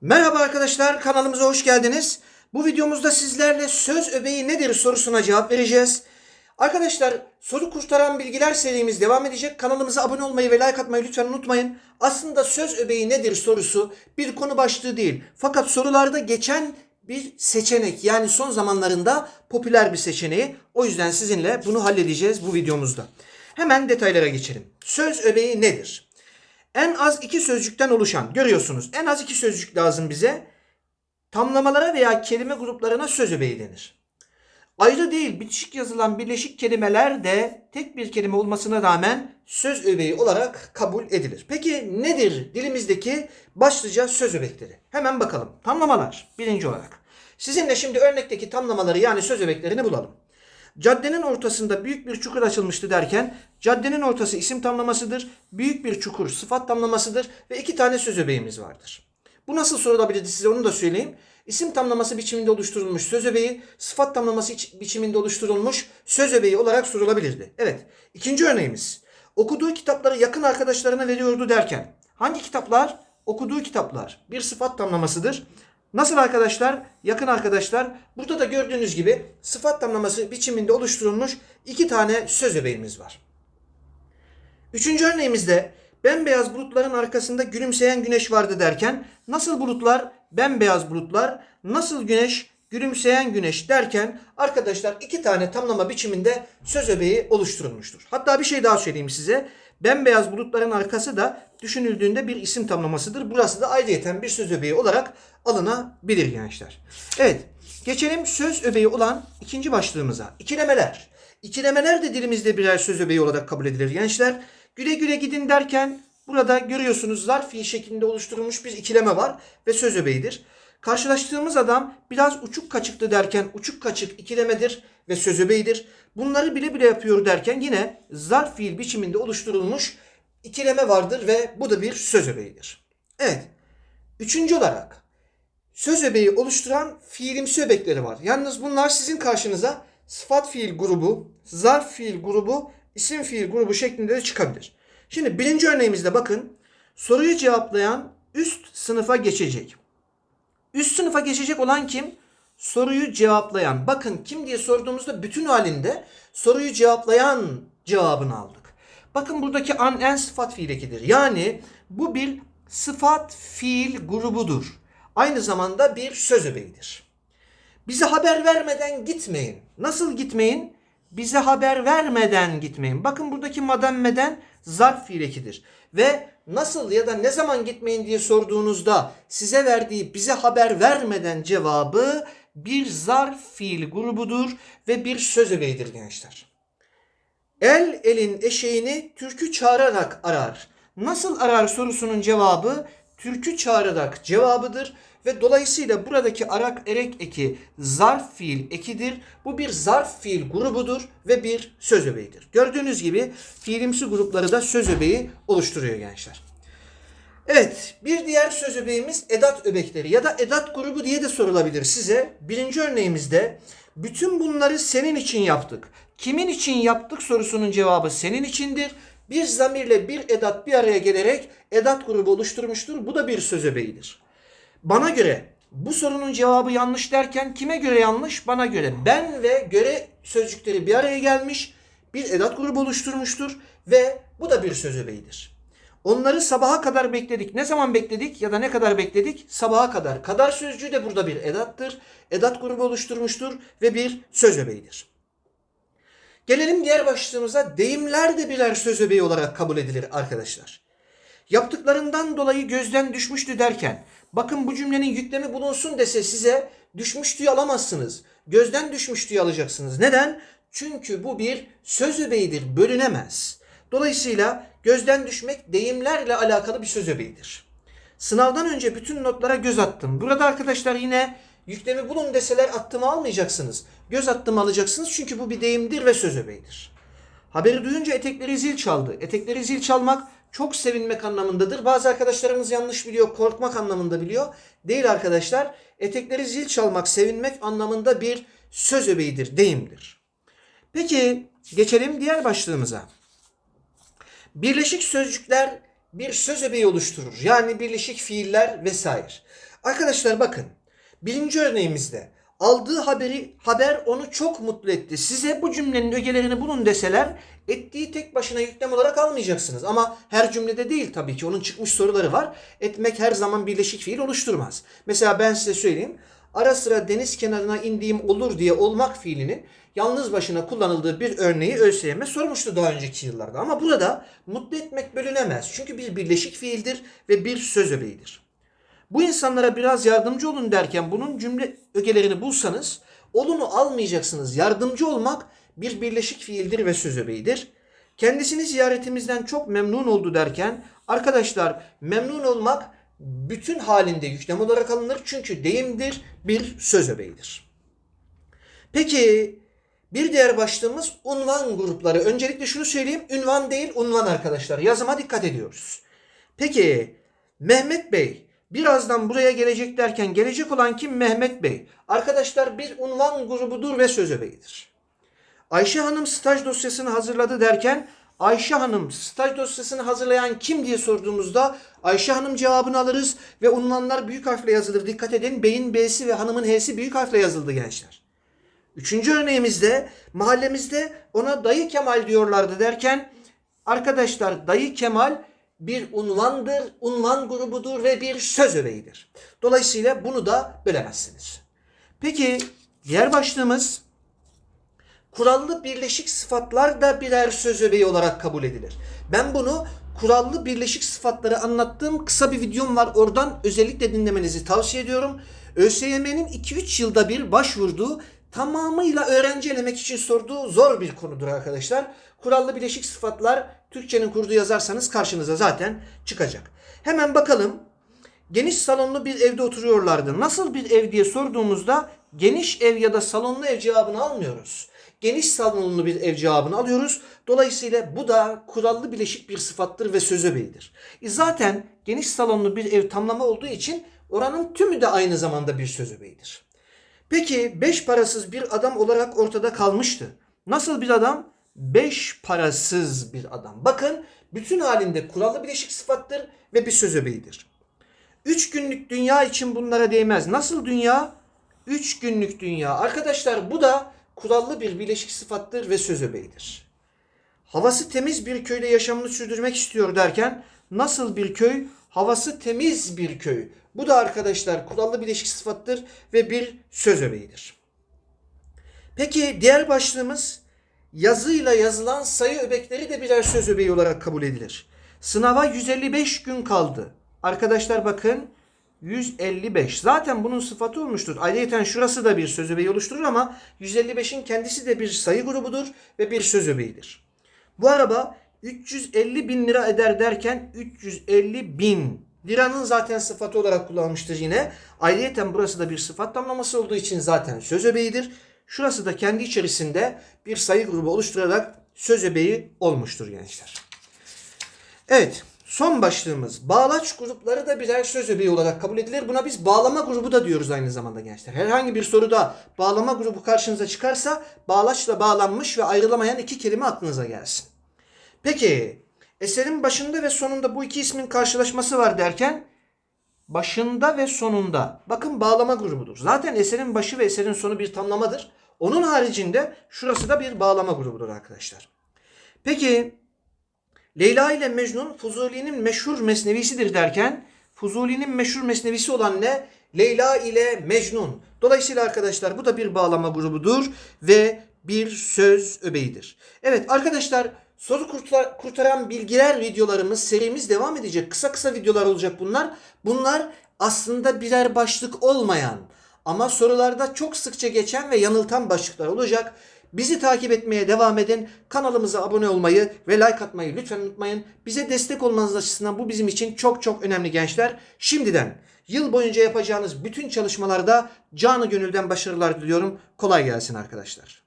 Merhaba arkadaşlar kanalımıza hoş geldiniz. Bu videomuzda sizlerle söz öbeği nedir sorusuna cevap vereceğiz. Arkadaşlar soru kurtaran bilgiler serimiz devam edecek. Kanalımıza abone olmayı ve like atmayı lütfen unutmayın. Aslında söz öbeği nedir sorusu bir konu başlığı değil. Fakat sorularda geçen bir seçenek yani son zamanlarında popüler bir seçeneği. O yüzden sizinle bunu halledeceğiz bu videomuzda. Hemen detaylara geçelim. Söz öbeği nedir? En az iki sözcükten oluşan görüyorsunuz. En az iki sözcük lazım bize. Tamlamalara veya kelime gruplarına söz öbeği denir. Ayrı değil bitişik yazılan birleşik kelimeler de tek bir kelime olmasına rağmen söz öbeği olarak kabul edilir. Peki nedir dilimizdeki başlıca söz öbekleri? Hemen bakalım. Tamlamalar birinci olarak. Sizinle şimdi örnekteki tamlamaları yani söz öbeklerini bulalım. Caddenin ortasında büyük bir çukur açılmıştı derken caddenin ortası isim tamlamasıdır. Büyük bir çukur sıfat tamlamasıdır ve iki tane söz öbeğimiz vardır. Bu nasıl sorulabilirdi size onu da söyleyeyim. İsim tamlaması biçiminde oluşturulmuş söz öbeği, sıfat tamlaması iç- biçiminde oluşturulmuş söz öbeği olarak sorulabilirdi. Evet. İkinci örneğimiz. Okuduğu kitapları yakın arkadaşlarına veriyordu derken. Hangi kitaplar? Okuduğu kitaplar. Bir sıfat tamlamasıdır. Nasıl arkadaşlar? Yakın arkadaşlar. Burada da gördüğünüz gibi sıfat tamlaması biçiminde oluşturulmuş iki tane söz öbeğimiz var. Üçüncü örneğimizde bembeyaz bulutların arkasında gülümseyen güneş vardı derken nasıl bulutlar? Bembeyaz bulutlar. Nasıl güneş? Gülümseyen güneş derken arkadaşlar iki tane tamlama biçiminde söz öbeği oluşturulmuştur. Hatta bir şey daha söyleyeyim size. Bembeyaz bulutların arkası da düşünüldüğünde bir isim tamlamasıdır. Burası da ayrıyeten bir söz öbeği olarak alınabilir gençler. Evet geçelim söz öbeği olan ikinci başlığımıza. İkilemeler. İkilemeler de dilimizde birer söz öbeği olarak kabul edilir gençler. Güle güle gidin derken burada görüyorsunuz zarf fiil şeklinde oluşturulmuş bir ikileme var ve söz öbeğidir. Karşılaştığımız adam biraz uçuk kaçıktı derken uçuk kaçık ikilemedir ve söz öbeğidir. Bunları bile bile yapıyor derken yine zarf fiil biçiminde oluşturulmuş ikileme vardır ve bu da bir söz öbeğidir. Evet. Üçüncü olarak söz öbeği oluşturan fiilimsi öbekleri var. Yalnız bunlar sizin karşınıza sıfat fiil grubu, zarf fiil grubu, isim fiil grubu şeklinde de çıkabilir. Şimdi birinci örneğimizde bakın soruyu cevaplayan üst sınıfa geçecek. Üst sınıfa geçecek olan kim? Soruyu cevaplayan. Bakın kim diye sorduğumuzda bütün halinde soruyu cevaplayan cevabını aldık. Bakın buradaki an en sıfat fiil ekidir. Yani bu bir sıfat fiil grubudur. Aynı zamanda bir söz öbeğidir. Bize haber vermeden gitmeyin. Nasıl gitmeyin? Bize haber vermeden gitmeyin. Bakın buradaki mademmeden zarf fiil. Ve nasıl ya da ne zaman gitmeyin diye sorduğunuzda size verdiği bize haber vermeden cevabı bir zarf fiil grubudur ve bir söz öbeğidir gençler. El elin eşeğini türkü çağırarak arar. Nasıl arar sorusunun cevabı türkü çağırarak cevabıdır ve dolayısıyla buradaki arak erek eki zarf fiil ekidir. Bu bir zarf fiil grubudur ve bir söz öbeğidir. Gördüğünüz gibi fiilimsi grupları da söz öbeği oluşturuyor gençler. Evet, bir diğer söz öbeğimiz edat öbekleri ya da edat grubu diye de sorulabilir size. Birinci örneğimizde bütün bunları senin için yaptık. Kimin için yaptık sorusunun cevabı senin içindir. Bir zamirle bir edat bir araya gelerek edat grubu oluşturmuştur. Bu da bir söz öbeğidir. Bana göre bu sorunun cevabı yanlış derken kime göre yanlış? Bana göre. Ben ve göre sözcükleri bir araya gelmiş bir edat grubu oluşturmuştur ve bu da bir söz öbeğidir. Onları sabaha kadar bekledik. Ne zaman bekledik ya da ne kadar bekledik? Sabaha kadar. Kadar sözcüğü de burada bir edattır. Edat grubu oluşturmuştur ve bir söz öbeğidir. Gelelim diğer başlığımıza. Deyimler de birer söz öbeği olarak kabul edilir arkadaşlar. Yaptıklarından dolayı gözden düşmüştü derken bakın bu cümlenin yüklemi bulunsun dese size düşmüştüyü alamazsınız. Gözden düşmüştüyü alacaksınız. Neden? Çünkü bu bir söz öbeğidir. Bölünemez. Dolayısıyla gözden düşmek deyimlerle alakalı bir söz öbeğidir. Sınavdan önce bütün notlara göz attım. Burada arkadaşlar yine yüklemi bulun deseler attımı almayacaksınız. Göz attımı alacaksınız çünkü bu bir deyimdir ve söz öbeğidir. Haberi duyunca etekleri zil çaldı. Etekleri zil çalmak çok sevinmek anlamındadır. Bazı arkadaşlarımız yanlış biliyor, korkmak anlamında biliyor. Değil arkadaşlar. Etekleri zil çalmak, sevinmek anlamında bir söz öbeğidir, deyimdir. Peki geçelim diğer başlığımıza. Birleşik sözcükler bir söz öbeği oluşturur. Yani birleşik fiiller vesaire. Arkadaşlar bakın. Birinci örneğimizde aldığı haberi haber onu çok mutlu etti. Size bu cümlenin ögelerini bulun deseler ettiği tek başına yüklem olarak almayacaksınız. Ama her cümlede değil tabii ki. Onun çıkmış soruları var. Etmek her zaman birleşik fiil oluşturmaz. Mesela ben size söyleyeyim. Ara sıra deniz kenarına indiğim olur diye olmak fiilinin yalnız başına kullanıldığı bir örneği ÖSYM sormuştu daha önceki yıllarda. Ama burada mutlu etmek bölünemez. Çünkü bir birleşik fiildir ve bir söz öbeğidir. Bu insanlara biraz yardımcı olun derken bunun cümle ögelerini bulsanız olunu almayacaksınız. Yardımcı olmak bir birleşik fiildir ve söz öbeğidir. Kendisini ziyaretimizden çok memnun oldu derken arkadaşlar memnun olmak bütün halinde yüklem olarak alınır. Çünkü deyimdir bir söz öbeğidir. Peki bir diğer başlığımız unvan grupları. Öncelikle şunu söyleyeyim. Ünvan değil unvan arkadaşlar. Yazıma dikkat ediyoruz. Peki Mehmet Bey birazdan buraya gelecek derken gelecek olan kim? Mehmet Bey. Arkadaşlar bir unvan grubudur ve söz öbeğidir. Ayşe Hanım staj dosyasını hazırladı derken Ayşe Hanım staj dosyasını hazırlayan kim diye sorduğumuzda Ayşe Hanım cevabını alırız ve unvanlar büyük harfle yazılır. Dikkat edin beyin B'si ve hanımın H'si büyük harfle yazıldı gençler. Üçüncü örneğimizde mahallemizde ona dayı Kemal diyorlardı derken arkadaşlar dayı Kemal bir unvandır, unvan grubudur ve bir söz öbeğidir. Dolayısıyla bunu da bölemezsiniz. Peki diğer başlığımız kurallı birleşik sıfatlar da birer söz öbeği olarak kabul edilir. Ben bunu kurallı birleşik sıfatları anlattığım kısa bir videom var. Oradan özellikle dinlemenizi tavsiye ediyorum. ÖSYM'nin 2-3 yılda bir başvurduğu tamamıyla öğrenci elemek için sorduğu zor bir konudur arkadaşlar. Kurallı bileşik sıfatlar Türkçenin kurdu yazarsanız karşınıza zaten çıkacak. Hemen bakalım. Geniş salonlu bir evde oturuyorlardı. Nasıl bir ev diye sorduğumuzda geniş ev ya da salonlu ev cevabını almıyoruz. Geniş salonlu bir ev cevabını alıyoruz. Dolayısıyla bu da kurallı bileşik bir sıfattır ve söz öbeğidir. E zaten geniş salonlu bir ev tamlama olduğu için oranın tümü de aynı zamanda bir söz öbeğidir. Peki beş parasız bir adam olarak ortada kalmıştı. Nasıl bir adam? Beş parasız bir adam. Bakın bütün halinde kurallı bileşik sıfattır ve bir söz öbeğidir. Üç günlük dünya için bunlara değmez. Nasıl dünya? Üç günlük dünya. Arkadaşlar bu da kurallı bir bileşik sıfattır ve söz öbeğidir. Havası temiz bir köyde yaşamını sürdürmek istiyor derken nasıl bir köy? Havası temiz bir köy. Bu da arkadaşlar kurallı bileşik sıfattır ve bir söz öbeğidir. Peki diğer başlığımız yazıyla yazılan sayı öbekleri de birer söz öbeği olarak kabul edilir. Sınava 155 gün kaldı. Arkadaşlar bakın 155. Zaten bunun sıfatı olmuştur. Ayrıca şurası da bir söz öbeği oluşturur ama 155'in kendisi de bir sayı grubudur ve bir söz öbeğidir. Bu araba 350 bin lira eder derken 350 bin liranın zaten sıfatı olarak kullanmıştır yine. Ayrıca burası da bir sıfat tamlaması olduğu için zaten söz öbeğidir. Şurası da kendi içerisinde bir sayı grubu oluşturarak söz öbeği olmuştur gençler. Evet. Son başlığımız bağlaç grupları da birer söz öbeği olarak kabul edilir. Buna biz bağlama grubu da diyoruz aynı zamanda gençler. Herhangi bir soruda bağlama grubu karşınıza çıkarsa bağlaçla bağlanmış ve ayrılamayan iki kelime aklınıza gelsin. Peki eserin başında ve sonunda bu iki ismin karşılaşması var derken başında ve sonunda bakın bağlama grubudur. Zaten eserin başı ve eserin sonu bir tamlamadır. Onun haricinde şurası da bir bağlama grubudur arkadaşlar. Peki Leyla ile Mecnun Fuzuli'nin meşhur mesnevisidir derken Fuzuli'nin meşhur mesnevisi olan ne? Leyla ile Mecnun. Dolayısıyla arkadaşlar bu da bir bağlama grubudur ve bir söz öbeğidir. Evet arkadaşlar soru kurtar- kurtaran bilgiler videolarımız serimiz devam edecek. Kısa kısa videolar olacak bunlar. Bunlar aslında birer başlık olmayan ama sorularda çok sıkça geçen ve yanıltan başlıklar olacak. Bizi takip etmeye devam edin. Kanalımıza abone olmayı ve like atmayı lütfen unutmayın. Bize destek olmanız açısından bu bizim için çok çok önemli gençler. Şimdiden yıl boyunca yapacağınız bütün çalışmalarda canı gönülden başarılar diliyorum. Kolay gelsin arkadaşlar.